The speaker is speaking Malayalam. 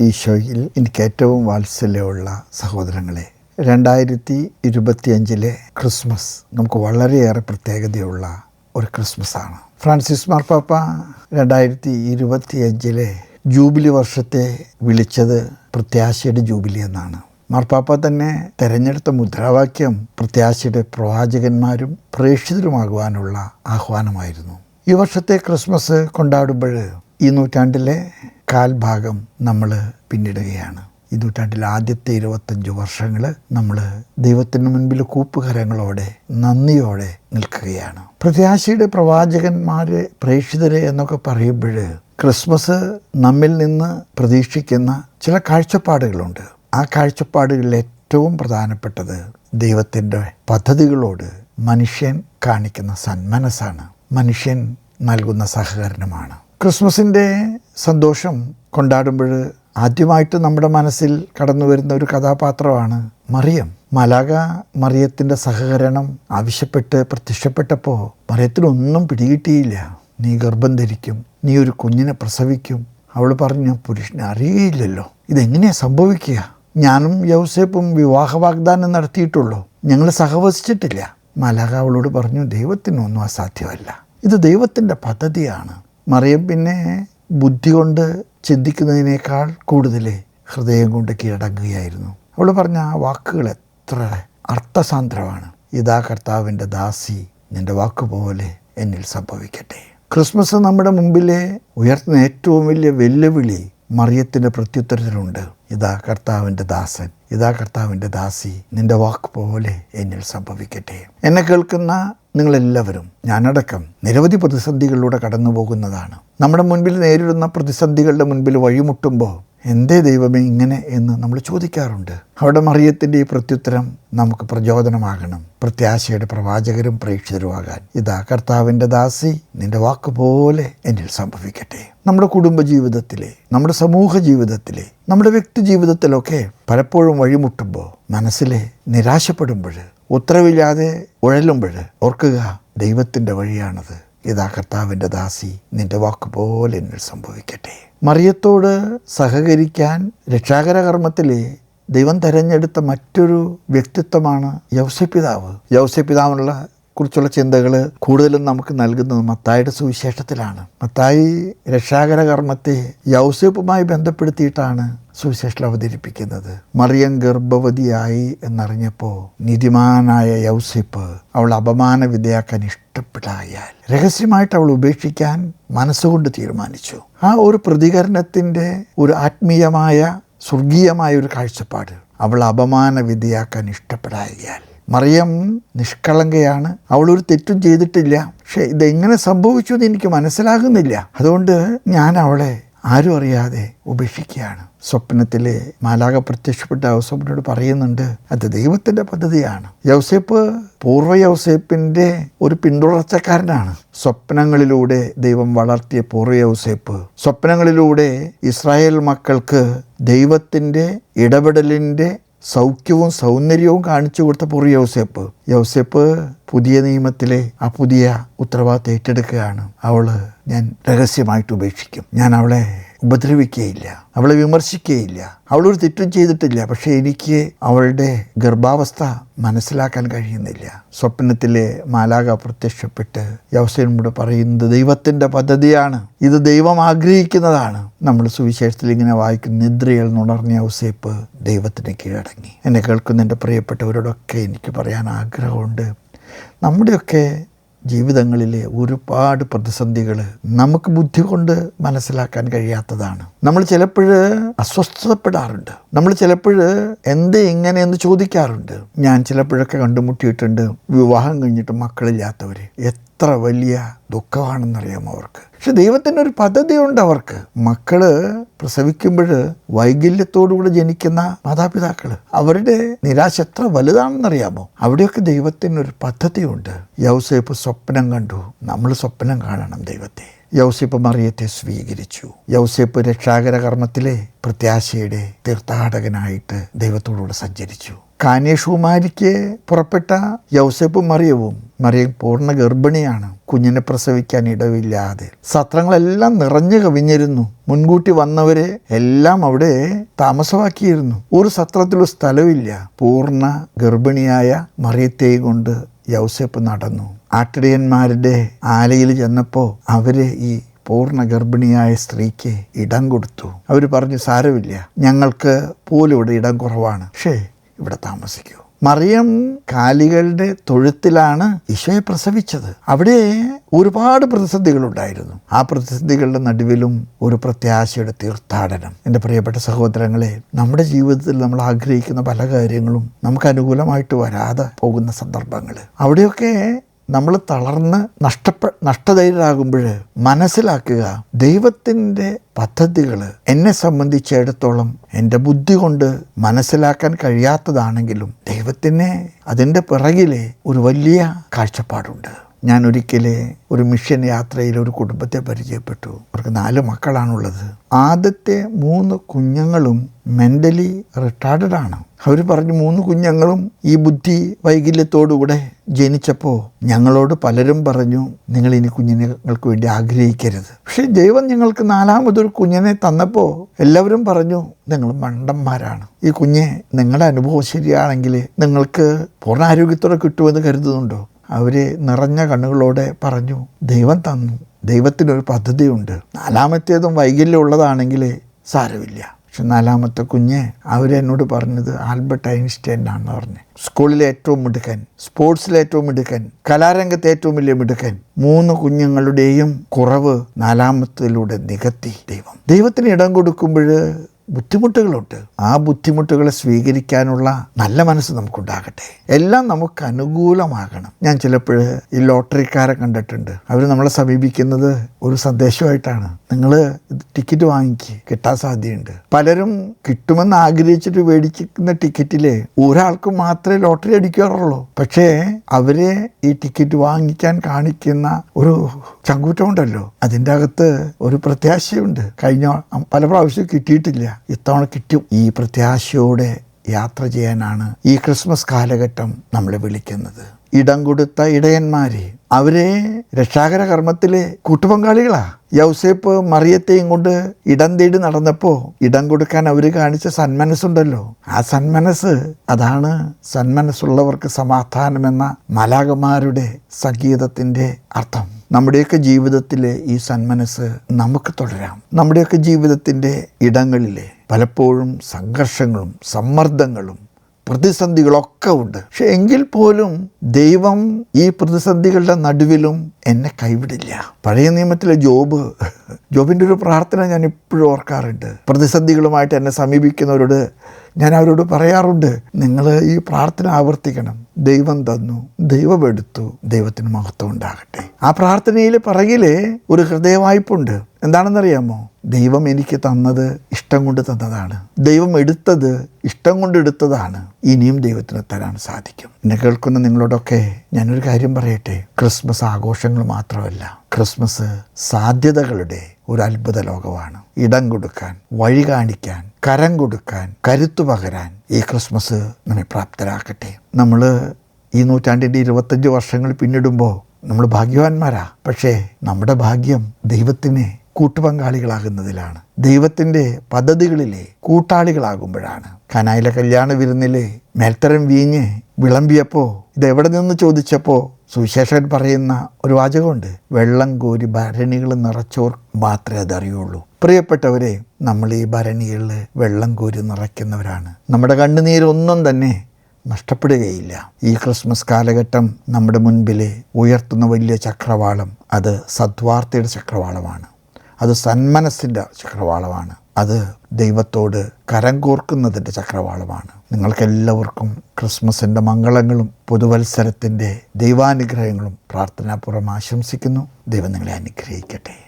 ഈശോയിൽ എനിക്ക് ഏറ്റവും വാത്സല്യമുള്ള സഹോദരങ്ങളെ രണ്ടായിരത്തി ഇരുപത്തിയഞ്ചിലെ ക്രിസ്മസ് നമുക്ക് വളരെയേറെ പ്രത്യേകതയുള്ള ഒരു ക്രിസ്മസാണ്. ഫ്രാൻസിസ് മാർപ്പാപ്പ രണ്ടായിരത്തി ഇരുപത്തിയഞ്ചിലെ ജൂബിലി വർഷത്തെ വിളിച്ചത് പ്രത്യാശയുടെ ജൂബിലി എന്നാണ്. മാർപ്പാപ്പ തന്നെ തെരഞ്ഞെടുത്ത മുദ്രാവാക്യം പ്രത്യാശയുടെ പ്രവാചകന്മാരും പ്രേക്ഷിതരുമാകുവാനുള്ള ആഹ്വാനമായിരുന്നു. ഈ വർഷത്തെ ക്രിസ്മസ് കൊണ്ടാടുമ്പോൾ ഈ നൂറ്റാണ്ടിലെ കാൽഭാഗം നമ്മൾ പിന്നിടുകയാണ്. ഈ നൂറ്റാണ്ടിലെ ആദ്യത്തെ ഇരുപത്തഞ്ച് വർഷങ്ങൾ നമ്മൾ ദൈവത്തിന് മുൻപിൽ കൂപ്പുകരങ്ങളോടെ നന്ദിയോടെ നിൽക്കുകയാണ്. പ്രത്യാശയുടെ പ്രവാചകന്മാരെ പ്രേക്ഷിതരെ എന്നൊക്കെ പറയുമ്പോൾ ക്രിസ്മസ് നമ്മിൽ നിന്ന് പ്രതീക്ഷിക്കുന്ന ചില കാഴ്ചപ്പാടുകളുണ്ട്. ആ കാഴ്ചപ്പാടുകളിൽ ഏറ്റവും പ്രധാനപ്പെട്ടത് ദൈവത്തിന്റെ പദ്ധതികളോട് മനുഷ്യൻ കാണിക്കുന്ന സന്മനസ്സാണ്. മനുഷ്യൻ നൽകുന്ന സഹകരണമാണ്. ക്രിസ്മസിന്റെ സന്തോഷം കൊണ്ടാടുമ്പോൾ ആദ്യമായിട്ട് നമ്മുടെ മനസ്സിൽ കടന്നു വരുന്ന ഒരു കഥാപാത്രമാണ് മറിയം. മലാക മറിയത്തിന്റെ സഹകരണം ആവശ്യപ്പെട്ട് പ്രത്യക്ഷപ്പെട്ടപ്പോൾ മറിയത്തിനൊന്നും പിടികിട്ടിയില്ല. നീ ഗർഭം ധരിക്കും നീ ഒരു കുഞ്ഞിനെ പ്രസവിക്കും അവൾ പറഞ്ഞു പുരുഷനെ അറിയുകയില്ലല്ലോ ഇതെങ്ങനെയാണ് സംഭവിക്കുക? ഞാനും യൗസേപ്പും വിവാഹ വാഗ്ദാനം നടത്തിയിട്ടുള്ളൂ ഞങ്ങൾ സഹവസിച്ചിട്ടില്ല മലക അവളോട് പറഞ്ഞു ദൈവത്തിനൊന്നും അസാധ്യമല്ല ഇത് ദൈവത്തിന്റെ പദ്ധതിയാണ് മറിയം പിന്നെ ബുദ്ധി കൊണ്ട് ചിന്തിക്കുന്നതിനേക്കാൾ കൂടുതൽ ഹൃദയം കൊണ്ട് കീഴടങ്ങുകയായിരുന്നു. അവൾ പറഞ്ഞ ആ വാക്കുകൾ എത്ര അർത്ഥസാന്ദ്രമാണ്. ഇതാ കർത്താവിന്റെ ദാസി നിന്റെ വാക്കുപോലെ എന്നിൽ സംഭവിക്കട്ടെ. ക്രിസ്മസ് നമ്മുടെ മുമ്പിലെ ഉയർത്തുന്ന ഏറ്റവും വലിയ വെല്ലുവിളി മറിയത്തിന്റെ പ്രത്യുത്തരത്തിലുണ്ട്. ഇതാ കർത്താവിന്റെ ദാസൻ ഇതാ കർത്താവിന്റെ ദാസി നിന്റെ വാക്ക് പോലെ എന്നിൽ സംഭവിക്കട്ടെ. എന്നെ കേൾക്കുന്ന നിങ്ങളെല്ലാവരും ഞാനടക്കം നിരവധി പ്രതിസന്ധികളിലൂടെ കടന്നു പോകുന്നതാണ് നമ്മുടെ മുൻപിൽ നേരിടുന്ന പ്രതിസന്ധികളുടെ മുൻപിൽ വഴിമുട്ടുമ്പോൾ എന്തേ ദൈവമേ ഇങ്ങനെ എന്ന് നമ്മൾ ചോദിക്കാറുണ്ട്. അവിടെ മറിയത്തിന്റെ ഈ പ്രത്യുത്തരം നമുക്ക് പ്രചോദനമാകണം. പ്രത്യാശയുടെ പ്രവാചകരും പ്രേക്ഷിതരുമാകാൻ. ഇതാ കർത്താവിന്റെ ദാസി നിന്റെ വാക്കുപോലെ എന്നിൽ സംഭവിക്കട്ടെ. നമ്മുടെ കുടുംബ ജീവിതത്തിലെ നമ്മുടെ സമൂഹ ജീവിതത്തിലെ നമ്മുടെ വ്യക്തി ജീവിതത്തിലൊക്കെ പലപ്പോഴും വഴിമുട്ടുമ്പോൾ മനസ്സിലെ നിരാശപ്പെടുമ്പോൾ ഉത്തരവില്ലാതെ ഉഴലുമ്പോൾ ഓർക്കുക ദൈവത്തിന്റെ വഴിയാണത്. ഇതാ കർത്താവിന്റെ ദാസി നിന്റെ വാക്കുപോലെ എന്നിൽ സംഭവിക്കട്ടെ. മറിയത്തോട് സഹകരിക്കാൻ രക്ഷാകര കർമ്മത്തിലെ ദൈവം തെരഞ്ഞെടുത്ത മറ്റൊരു വ്യക്തിത്വമാണ് യൗസപിതാവ് യൗസപിതാവിനുള്ള കുറിച്ചുള്ള ചിന്തകൾ കൂടുതലും നമുക്ക് നൽകുന്നത് മത്തായിയുടെ സുവിശേഷത്തിലാണ്. മത്തായി രക്ഷാകര കർമ്മത്തെ യൗസേപ്പുമായി ബന്ധപ്പെടുത്തിയിട്ടാണ് സുവിശേഷം അവതരിപ്പിക്കുന്നത് മറിയം ഗർഭവതിയായി എന്നറിഞ്ഞപ്പോൾ നീതിമാനായ യൗസിപ്പ് അവൾ അപമാന വിധയാക്കാൻ ഇഷ്ടപ്പെടായാൽ രഹസ്യമായിട്ട് അവൾ ഉപേക്ഷിക്കാൻ മനസ്സുകൊണ്ട് തീരുമാനിച്ചു. ആ ഒരു പ്രതികരണത്തിന്റെ ഒരു ആത്മീയമായ സ്വർഗീയമായ ഒരു കാഴ്ചപ്പാട് അവൾ അപമാന വിധയാക്കാൻ ഇഷ്ടപ്പെടായാൽ. മറിയം നിഷ്കളങ്കയാണ്. അവളൊരു തെറ്റും ചെയ്തിട്ടില്ല. പക്ഷെ ഇതെങ്ങനെ സംഭവിച്ചു എന്ന് എനിക്ക് മനസ്സിലാകുന്നില്ല. അതുകൊണ്ട് ഞാൻ അവളെ ആരും അറിയാതെ ഉപേക്ഷിക്കുകയാണ്. സ്വപ്നത്തിൽ മാലാക പ്രത്യക്ഷപ്പെട്ട യൗസപ്പിനോട് പറയുന്നുണ്ട് അത് ദൈവത്തിന്റെ പദ്ധതിയാണ്. യൗസേപ്പ് പൂർവ യൗസേപ്പിന്റെ ഒരു പിന്തുടർച്ചക്കാരനാണ്. സ്വപ്നങ്ങളിലൂടെ ദൈവം വളർത്തിയ പൂർവ യൗസേപ്പ് സ്വപ്നങ്ങളിലൂടെ ഇസ്രായേൽ മക്കൾക്ക് ദൈവത്തിന്റെ ഇടപെടലിന്റെ സൗഖ്യവും സൗന്ദര്യവും കാണിച്ചു കൊടുത്ത പൂർവ യൗസേപ്പ്. യൗസേപ്പ് പുതിയ നിയമത്തിലെ ആ പുതിയ ഉത്തരവാദിത്തം ഏറ്റെടുക്കുകയാണ്. അവൾ ഞാൻ രഹസ്യമായിട്ട് ഉപേക്ഷിക്കും. ഞാൻ അവളെ ഉപദ്രവിക്കുകയില്ല. അവളെ വിമർശിക്കുകയില്ല. അവളൊരു തെറ്റും ചെയ്തിട്ടില്ല. പക്ഷേ എനിക്ക് അവളുടെ ഗർഭാവസ്ഥ മനസ്സിലാക്കാൻ കഴിയുന്നില്ല. സ്വപ്നത്തിലെ മാലാക പ്രത്യക്ഷപ്പെട്ട് യവസനോട് പറയുന്നത് ദൈവത്തിന്റെ പദ്ധതിയാണ്. ഇത് ദൈവം ആഗ്രഹിക്കുന്നതാണ്. നമ്മൾ സുവിശേഷത്തിൽ ഇങ്ങനെ വായിക്കുന്ന നിദ്രയിൽ നുണർന്ന ഔസേപ്പ് ദൈവത്തിന് കീഴടങ്ങി. എന്നെ കേൾക്കുന്ന എന്റെ പ്രിയപ്പെട്ടവരോടൊക്കെ എനിക്ക് പറയാൻ ആഗ്രഹമുണ്ട്. നമ്മുടെയൊക്കെ ജീവിതങ്ങളിലെ ഒരുപാട് പ്രതിസന്ധികൾ നമുക്ക് ബുദ്ധി കൊണ്ട് മനസ്സിലാക്കാൻ കഴിയാത്തതാണ്. നമ്മൾ ചിലപ്പോൾ അസ്വസ്ഥപ്പെടാറുണ്ട് നമ്മൾ ചിലപ്പോൾ എന്ത് ഇങ്ങനെ എന്ന് ചോദിക്കാറുണ്ട്. ഞാൻ ചിലപ്പോഴൊക്കെ കണ്ടുമുട്ടിയിട്ടുണ്ട്. വിവാഹം കഴിഞ്ഞിട്ട് മക്കളില്ലാത്തവർ എത്ര വലിയ ദുഃഖമാണെന്നറിയാമോ അവർക്ക്? പക്ഷെ ദൈവത്തിന്റെ ഒരു പദ്ധതിയുണ്ട് അവർക്ക്. മക്കൾ പ്രസവിക്കുമ്പോൾ വൈകല്യത്തോടുകൂടെ ജനിക്കുന്ന മാതാപിതാക്കൾ. അവരുടെ നിരാശ എത്ര വലുതാണെന്നറിയാമോ? അവിടെയൊക്കെ ദൈവത്തിനൊരു പദ്ധതിയുണ്ട്. യൗസേപ്പ് സ്വപ്നം കണ്ടു. നമ്മൾ സ്വപ്നം കാണണം ദൈവത്തെ. യൗസേപ്പ് മറിയത്തെ സ്വീകരിച്ചു. യൗസേപ്പ് രക്ഷാകര കർമ്മത്തിലെ പ്രത്യാശയുടെ തീർത്ഥാടകനായിട്ട് ദൈവത്തോടുകൂടെ സഞ്ചരിച്ചു. കാനേഷുമാരിക്ക് പുറപ്പെട്ട യൗസേപ്പും മറിയവും മറിയം പൂർണ ഗർഭിണിയാണ് കുഞ്ഞിനെ പ്രസവിക്കാൻ ഇടവില്ലാതെ. സത്രങ്ങളെല്ലാം നിറഞ്ഞു കവിഞ്ഞിരുന്നു. മുൻകൂട്ടി വന്നവരെ എല്ലാം അവിടെ താമസമാക്കിയിരുന്നു. ഒരു സത്രത്തിലും സ്ഥലമില്ല പൂർണ ഗർഭിണിയായ മറിയത്തെയും കൊണ്ട് യൗസേപ്പ് നടന്നു. ആട്ടിടയന്മാരുടെ ആലയിൽ ചെന്നപ്പോൾ അവർ ഈ പൂർണ ഗർഭിണിയായ സ്ത്രീക്ക് ഇടം കൊടുത്തു. അവർ പറഞ്ഞു സാരമില്ല. ഞങ്ങൾക്ക് പോലും ഇവിടെ ഇടം കുറവാണ്. പക്ഷേ ഇവിടെ താമസിക്കൂ. മറിയം കാലികളുടെ തൊഴുത്തിലാണ് ഈശോയെ പ്രസവിച്ചത്. അവിടെ ഒരുപാട് പ്രതിസന്ധികളുണ്ടായിരുന്നു. ആ പ്രതിസന്ധികളുടെ നടുവിലും ഒരു പ്രത്യാശയുടെ തീർത്ഥാടനം. എന്റെ പ്രിയപ്പെട്ട സഹോദരങ്ങളെ നമ്മുടെ ജീവിതത്തിൽ നമ്മൾ ആഗ്രഹിക്കുന്ന പല കാര്യങ്ങളും നമുക്ക് അനുകൂലമായിട്ട് വരാതെ പോകുന്ന സന്ദർഭങ്ങൾ. അവിടെയൊക്കെ നമ്മൾ തളർന്ന് നഷ്ടപ്പെ നഷ്ടധൈര്യരാകുമ്പോൾ മനസ്സിലാക്കുക ദൈവത്തിന്റെ പദ്ധതികൾ എന്നെ സംബന്ധിച്ചിടത്തോളം എന്റെ ബുദ്ധി കൊണ്ട് മനസ്സിലാക്കാൻ കഴിയാത്തതാണെങ്കിലും ദൈവത്തിന് അതിന്റെ പിറകിലെ ഒരു വലിയ കാഴ്ചപ്പാടുണ്ട്. ഞാൻ ഒരിക്കലെ ഒരു മിഷൻ യാത്രയിൽ ഒരു കുടുംബത്തെ പരിചയപ്പെട്ടു. അവർക്ക് നാല് മക്കളാണുള്ളത്. ആദ്യത്തെ മൂന്ന് കുഞ്ഞുങ്ങളും മെന്റലി റിട്ടാർഡഡ് ആണ്. അവർ പറഞ്ഞു മൂന്ന് കുഞ്ഞുങ്ങളും ഈ ബുദ്ധി വൈകല്യത്തോടുകൂടെ ജനിച്ചപ്പോൾ ഞങ്ങളോട് പലരും പറഞ്ഞു നിങ്ങൾ ഇനി കുഞ്ഞുങ്ങൾക്ക് വേണ്ടി ആഗ്രഹിക്കരുത്. പക്ഷേ ദൈവം ഞങ്ങൾക്ക് നാലാമതൊരു കുഞ്ഞിനെ തന്നപ്പോൾ എല്ലാവരും പറഞ്ഞു നിങ്ങൾ മണ്ടന്മാരാണ്. ഈ കുഞ്ഞെ നിങ്ങളുടെ അനുഭവം ശരിയാണെങ്കിൽ നിങ്ങൾക്ക് പൂർണ ആരോഗ്യത്തോടെ കിട്ടുമെന്ന് കരുതുന്നുണ്ടോ? അവർ നിറഞ്ഞ കണ്ണുകളോടെ പറഞ്ഞു ദൈവം തന്നു. ദൈവത്തിനൊരു പദ്ധതിയുണ്ട്. നാലാമത്തേതും വൈകല്യം ഉള്ളതാണെങ്കിൽ സാരമില്ല. പക്ഷെ നാലാമത്തെ കുഞ്ഞ് അവരെന്നോട് പറഞ്ഞത് ആൽബർട്ട് ഐൻസ്റ്റൈൻ ആണെന്ന് പറഞ്ഞു. സ്കൂളിലെ ഏറ്റവും മിടുക്കൻ സ്പോർട്സിലെ ഏറ്റവും മിടുക്കൻ കലാരംഗത്തെ ഏറ്റവും വലിയ മിടുക്കൻ മൂന്ന് കുഞ്ഞുങ്ങളുടെയും കുറവ് നാലാമത്തിലൂടെ നികത്തി ദൈവം. ദൈവത്തിന് ഇടം കൊടുക്കുമ്പോൾ ബുദ്ധിമുട്ടുകളുണ്ട്. ആ ബുദ്ധിമുട്ടുകളെ സ്വീകരിക്കാനുള്ള നല്ല മനസ്സ് നമുക്കുണ്ടാകട്ടെ. എല്ലാം നമുക്ക് അനുകൂലമാകണം. ഞാൻ ചിലപ്പോൾ ഈ ലോട്ടറിക്കാരെ കണ്ടിട്ടുണ്ട്. അവർ നമ്മളെ സമീപിക്കുന്നത് ഒരു സന്ദേശമായിട്ടാണ്. നിങ്ങൾ ടിക്കറ്റ് വാങ്ങിക്ക് കിട്ടാൻ സാധ്യതയുണ്ട്. പലരും കിട്ടുമെന്ന് ആഗ്രഹിച്ചിട്ട് മേടിക്കുന്ന ടിക്കറ്റിൽ ഒരാൾക്ക് മാത്രമേ ലോട്ടറി അടിക്കാറുള്ളൂ. പക്ഷേ അവരെ ഈ ടിക്കറ്റ് വാങ്ങിക്കാൻ കാണിക്കുന്ന ഒരു ചങ്കൂറ്റമുണ്ടല്ലോ. അതിന്റെ അകത്ത് ഒരു പ്രത്യാശയുണ്ട്. കഴിഞ്ഞ പല പ്രാവശ്യം കിട്ടിയിട്ടില്ല. ഇത്തവണ കിട്ടും. ഈ പ്രത്യാശയോടെ യാത്ര ചെയ്യാനാണ് ഈ ക്രിസ്മസ് കാലഘട്ടം നമ്മളെ വിളിക്കുന്നത്. ഇടം കൊടുത്ത ഇടയന്മാരെ അവരെ രക്ഷാകര കർമ്മത്തിലെ കൂട്ടുപങ്കാളികളാ. യൗസേപ്പ് മറിയത്തെയും കൊണ്ട് ഇടം തേടി നടന്നപ്പോൾ ഇടം കൊടുക്കാൻ അവർ കാണിച്ച സന്മനസ്സുണ്ടല്ലോ. ആ സന്മനസ് അതാണ് സന്മനസ്സുള്ളവർക്ക് സമാധാനമെന്ന മലാകമാരുടെ സംഗീതത്തിന്റെ അർത്ഥം. നമ്മുടെയൊക്കെ ജീവിതത്തിലെ ഈ സന്മനസ് നമുക്ക് തുടരാം. നമ്മുടെയൊക്കെ ജീവിതത്തിന്റെ ഇടങ്ങളിലെ പലപ്പോഴും സംഘർഷങ്ങളും സമ്മർദ്ദങ്ങളും പ്രതിസന്ധികളൊക്കെ ഉണ്ട്. പക്ഷെ എങ്കിൽ പോലും ദൈവം ഈ പ്രതിസന്ധികളുടെ നടുവിലും എന്നെ കൈവിടില്ല. പഴയ നിയമത്തിലെ ജോബ് ജോബിന്റെ ഒരു പ്രാർത്ഥന ഞാൻ ഇപ്പോഴും ഓർക്കാറുണ്ട്. പ്രതിസന്ധികളുമായിട്ട് എന്നെ സമീപിക്കുന്നവരോട് ഞാൻ അവരോട് പറയാറുണ്ട് നിങ്ങൾ ഈ പ്രാർത്ഥന ആവർത്തിക്കണം. ദൈവം തന്നു ദൈവം എടുത്തു ദൈവത്തിന് മഹത്വം ഉണ്ടാകട്ടെ. ആ പ്രാർത്ഥനയിൽ പിറകിൽ ഒരു ഹൃദയവായ്പുണ്ട്. എന്താണെന്നറിയാമോ? ദൈവം എനിക്ക് തന്നത് ഇഷ്ടം കൊണ്ട് തന്നതാണ്. ദൈവം എടുത്തത് ഇഷ്ടം കൊണ്ട് എടുത്തതാണ്. ഇനിയും ദൈവത്തിന് തരാൻ സാധിക്കും. എന്നെ കേൾക്കുന്ന നിങ്ങളോടൊക്കെ ഞാനൊരു കാര്യം പറയട്ടെ. ക്രിസ്മസ് ആഘോഷങ്ങൾ മാത്രമല്ല ക്രിസ്മസ് സാധ്യതകളുടെ ഒരു അത്ഭുത ലോകമാണ്. ഇടം കൊടുക്കാൻ വഴി കാണിക്കാൻ കരം കൊടുക്കാൻ കരുത്തു പകരാൻ ഈ ക്രിസ്മസ് നമ്മെ പ്രാപ്തരാക്കട്ടെ. നമ്മൾ ഈ നൂറ്റാണ്ടിന്റെ ഇരുപത്തഞ്ച് വർഷങ്ങൾ പിന്നിടുമ്പോൾ നമ്മൾ ഭാഗ്യവാന്മാരാ. പക്ഷേ നമ്മുടെ ഭാഗ്യം ദൈവത്തിന് കൂട്ടുപങ്കാളികളാകുന്നതിലാണ്. ദൈവത്തിന്റെ പദ്ധതികളിലെ കൂട്ടാളികളാകുമ്പോഴാണ്. കനായിലെ കല്യാണ വിരുന്നിലെ മേൽത്തരം വീഞ്ഞ് വിളമ്പിയപ്പോൾ ഇതെവിടെ നിന്ന് ചോദിച്ചപ്പോൾ സുവിശേഷൻ പറയുന്ന ഒരു വാചകമുണ്ട്. വെള്ളം കോരി ഭരണികൾ നിറച്ചോർ മാത്രമേ അതറിയുള്ളൂ. പ്രിയപ്പെട്ടവരെ നമ്മൾ ഈ ഭരണികളിൽ വെള്ളം കോരി നിറയ്ക്കുന്നവരാണ്. നമ്മുടെ കണ്ണുനീരൊന്നും തന്നെ നഷ്ടപ്പെടുകയില്ല. ഈ ക്രിസ്മസ് കാലഘട്ടം നമ്മുടെ മുൻപിൽ ഉയർത്തുന്ന വലിയ ചക്രവാളം അത് സദ്വാർത്തയുടെ ചക്രവാളമാണ്. അത് സന്മനസ്സിന്റെ ചക്രവാളമാണ്. അത് ദൈവത്തോട് കരം കോർക്കുന്നതിന്റെ ചക്രവാളമാണ്. നിങ്ങൾക്കെല്ലാവർക്കും ക്രിസ്മസിന്റെ മംഗളങ്ങളും പുതുവത്സരത്തിന്റെ ദൈവാനുഗ്രഹങ്ങളും പ്രാർത്ഥനാപൂർവം ആശംസിക്കുന്നു. ദൈവം നിങ്ങളെ അനുഗ്രഹിക്കട്ടെ.